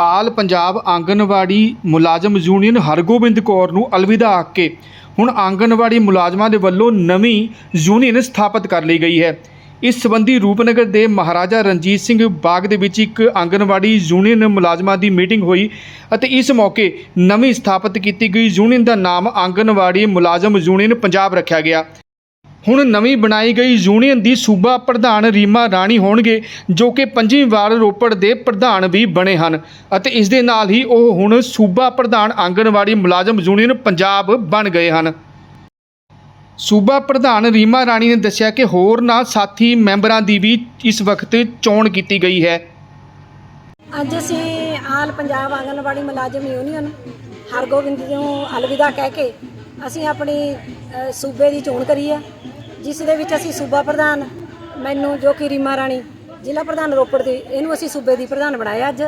ਆਲ ਪੰਜਾਬ ਆਂਗਨਵਾੜੀ ਮੁਲਾਜ਼ਮ ਯੂਨੀਅਨ ਹਰਗੋਬਿੰਦ ਕੌਰ ਨੂੰ ਅਲਵਿਦਾ ਆਖ ਕੇ ਹੁਣ ਆਂਗਨਵਾੜੀ ਮੁਲਾਜ਼ਮਾਂ ਦੇ ਵੱਲੋਂ ਨਵੀਂ ਯੂਨੀਅਨ ਸਥਾਪਿਤ ਕਰ ਲਈ ਗਈ ਹੈ। ਇਸ ਸੰਬੰਧੀ ਰੂਪਨਗਰ ਦੇ ਮਹਾਰਾਜਾ ਰਣਜੀਤ ਸਿੰਘ ਬਾਗ ਦੇ ਵਿੱਚ ਇੱਕ ਆਂਗਨਵਾੜੀ ਯੂਨੀਅਨ ਮੁਲਾਜ਼ਮਾਂ ਦੀ ਮੀਟਿੰਗ ਹੋਈ ਅਤੇ ਇਸ ਮੌਕੇ ਨਵੀਂ ਸਥਾਪਿਤ ਕੀਤੀ ਗਈ। ਯੂਨੀਅਨ ਦਾ ਨਾਮ ਆਂਗਨਵਾੜੀ ਮੁਲਾਜ਼ਮ ਯੂਨੀਅਨ ਪੰਜਾਬ ਰੱਖਿਆ ਗਿਆ। ਹੁਣ ਨਵੀਂ ਬਣਾਈ ਗਈ ਯੂਨੀਅਨ ਦੀ ਸੂਬਾ ਪ੍ਰਧਾਨ ਰੀਮਾ ਰਾਣੀ ਹੋਣਗੇ, ਜੋ ਕਿ ਪੰਜਵੀਂ ਵਾਰ ਰੋਪੜ ਦੇ ਪ੍ਰਧਾਨ ਵੀ ਬਣੇ ਹਨ। ਅਤੇ ਇਸ ਦੇ ਨਾਲ ਹੀ ਉਹ ਹੁਣ ਸੂਬਾ ਪ੍ਰਧਾਨ ਆਂਗਣਵਾੜੀ ਮੁਲਾਜ਼ਮ ਯੂਨੀਅਨ ਪੰਜਾਬ ਬਣ ਗਏ ਹਨ। ਸੂਬਾ ਪ੍ਰਧਾਨ ਰੀਮਾ ਰਾਣੀ ਨੇ ਦੱਸਿਆ ਕਿ ਹੋਰ ਨਾਲ ਸਾਥੀ ਮੈਂਬਰਾਂ ਦੀ ਵੀ ਇਸ ਵਕਤ ਚੋਣ ਕੀਤੀ ਗਈ ਹੈ। ਅੱਜ ਅਸੀਂ ਆਲ ਪੰਜਾਬ ਆਂਗਨਵਾੜੀ ਮੁਲਾਜ਼ਮ ਯੂਨੀਅਨ ਹਰਗੋਬਿੰਦ ਨੂੰ ਅਲਵਿਦਾ ਕਹਿ ਕੇ ਅਸੀਂ ਆਪਣੀ ਸੂਬੇ ਦੀ ਚੋਣ ਕਰੀ ਹੈ। ਜਿਸ ਦੇ ਵਿੱਚ ਅਸੀਂ ਸੂਬਾ ਪ੍ਰਧਾਨ, ਮੈਨੂੰ ਜੋ ਕਿ ਰੀਮਾ ਰਾਣੀ, ਜ਼ਿਲ੍ਹਾ ਪ੍ਰਧਾਨ ਰੋਪੜ ਦੀ, ਇਹਨੂੰ ਅਸੀਂ ਸੂਬੇ ਦੀ ਪ੍ਰਧਾਨ ਬਣਾਇਆ ਅੱਜ।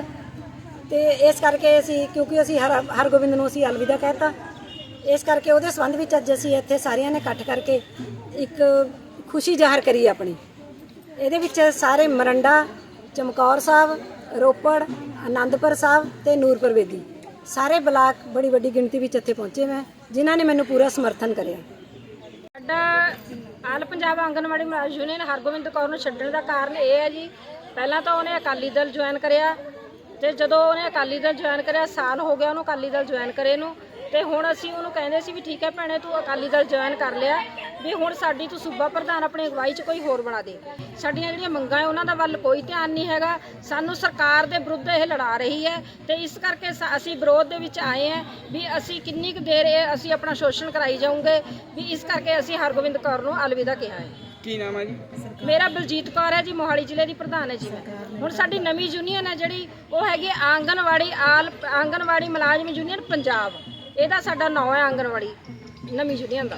ਤੇ ਇਸ ਕਰਕੇ ਅਸੀਂ, ਕਿਉਂਕਿ ਅਸੀਂ ਹਰ, ਹਰਗੋਬਿੰਦ ਨੂੰ ਅਸੀਂ ਅਲਵਿਦਾ ਕਹਿਤਾ। ਇਸ ਕਰਕੇ ਉਹਦੇ ਸੰਬੰਧ ਵਿੱਚ ਅੱਜ ਅਸੀਂ ਇੱਥੇ ਸਾਰਿਆਂ ਨੇ ਇਕੱਠ ਕਰਕੇ ਇੱਕ ਖੁਸ਼ੀ ਜ਼ਾਹਰ ਕਰੀ ਆਪਣੀ। ਇਹਦੇ ਵਿੱਚ ਸਾਰੇ ਮਰੰਡਾ, ਚਮਕੌਰ ਸਾਹਿਬ, ਰੋਪੜ ਆਨੰਦਪੁਰ ਸਾਹਿਬ ਤੇ ਨੂਰਪੁਰ ਵੇਦੀ ਸਾਰੇ ਬਲਾਕ ਬੜੀ ਵੱਡੀ ਗਿਣਤੀ ਵਿੱਚ ਇੱਥੇ ਪਹੁੰਚੇ ਮੈਂ, ਜਿਨ੍ਹਾਂ ਨੇ ਮੈਨੂੰ ਪੂਰਾ ਸਮਰਥਨ ਕਰਿਆ। ਸਾਡਾ ਆਲ ਪੰਜਾਬ ਆਂਗਨਵਾੜੀ ਮੁਲਾਜ਼ਮ ਯੂਨੀਅਨ ਹਰਗੋਬਿੰਦ ਕੌਰ ਨੂੰ ਛੱਡਣ ਦਾ ਕਾਰਨ ਇਹ ਹੈ ਜੀ, ਪਹਿਲਾਂ ਤਾਂ ਉਹਨੇ ਅਕਾਲੀ ਦਲ ਜੁਆਇਨ ਕਰਿਆ ਤੇ ਜਦੋਂ ਉਹਨੇ ਅਕਾਲੀ ਦਲ ਜੁਆਇਨ ਕਰਿਆ, ਸਾਲ ਹੋ ਗਿਆ ਉਹਨੂੰ ਅਕਾਲੀ ਦਲ ਜੁਆਇਨ ਕਰੇ ਨੂੰ। ਤੇ ਹੁਣ ਅਸੀਂ ਉਹਨੂੰ ਕਹਿੰਦੇ ਸੀ ਵੀ ਠੀਕ ਹੈ ਭੈਣੇ ਤੂੰ ਅਕਾਲੀ ਦਲ ਜੁਆਇਨ ਕਰ ਲਿਆ ਵੀ ਹੁਣ ਸਾਡੀ ਤੂੰ ਸੂਬਾ ਪ੍ਰਧਾਨ ਆਪਣੀ ਅਗਵਾਈ 'ਚ ਕੋਈ ਹੋਰ ਬਣਾ ਦੇ। ਸਾਡੀਆਂ ਜਿਹੜੀਆਂ ਮੰਗਾਂ ਹੈ ਉਹਨਾਂ ਦਾ ਵੱਲ ਕੋਈ ਧਿਆਨ ਨਹੀਂ ਹੈਗਾ। ਸਾਨੂੰ ਸਰਕਾਰ ਦੇ ਵਿਰੁੱਧ ਇਹ ਲੜਾ ਰਹੀ ਹੈ ਤੇ ਇਸ ਕਰਕੇ ਸ- ਅਸੀਂ ਵਿਰੋਧ ਦੇ ਵਿੱਚ ਆਏ ਹਾਂ ਵੀ ਅਸੀਂ ਕਿੰਨੀ ਕੁ ਦੇਰ ਇਹ ਅਸੀਂ ਆਪਣਾ ਸ਼ੋਸ਼ਣ ਕਰਾਈ ਜਾਊਂਗੇ ਵੀ ਇਸ ਕਰਕੇ ਅਸੀਂ ਹਰਗੋਬਿੰਦ ਕੌਰ ਨੂੰ ਅਲਵਿਦਾ ਕਿਹਾ ਹੈ। ਕੀ ਨਾਮ ਹੈ ਜੀ? ਮੇਰਾ ਬਲਜੀਤ ਕੌਰ ਹੈ ਜੀ ਮੋਹਾਲੀ ਜ਼ਿਲ੍ਹੇ ਦੀ ਪ੍ਰਧਾਨ ਹੈ ਜੀ ਮੈਂ। ਹੁਣ ਸਾਡੀ ਨਵੀਂ ਯੂਨੀਅਨ ਹੈ ਜਿਹੜੀ ਉਹ ਹੈਗੀ ਆਂਗਨਵਾੜੀ ਆਲ ਆਂਗਨਵਾੜੀ ਮੁਲਾਜ਼ਮ ਯੂਨੀਅਨ ਪੰਜਾਬ। ਇਹਦਾ ਸਾਡਾ ਨਾਂ ਹੈ ਆਂਗਣਵਾੜੀ ਨਵੀਂ ਯੂਨੀਅਨ ਦਾ